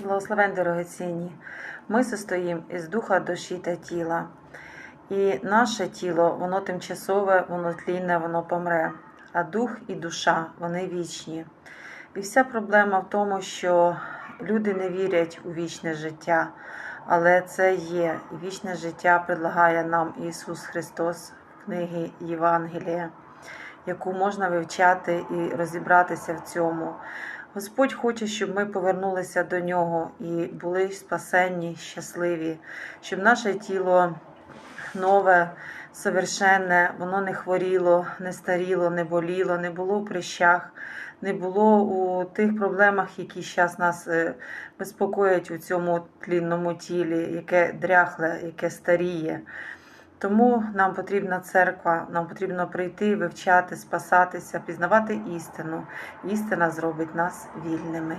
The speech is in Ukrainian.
Благословен дорогоцінні, ми состоїмо із духа, душі та тіла. І наше тіло, воно тимчасове, воно тлінне, воно помре. А дух і душа вони вічні. І вся проблема в тому, що люди не вірять у вічне життя, але це є. І вічне життя предлагає нам Ісус Христос в книгі Євангелія, яку можна вивчати і розібратися в цьому. Господь хоче, щоб ми повернулися до нього і були спасенні, щасливі, щоб наше тіло нове, совершенне, воно не хворіло, не старіло, не боліло, не було в прищах, не було у тих проблемах, які зараз нас е, безпокоять у цьому тлінному тілі, яке дряхле, яке старіє. Тому нам потрібна церква, нам потрібно прийти, вивчати, спасатися, пізнавати істину. Істина зробить нас вільними.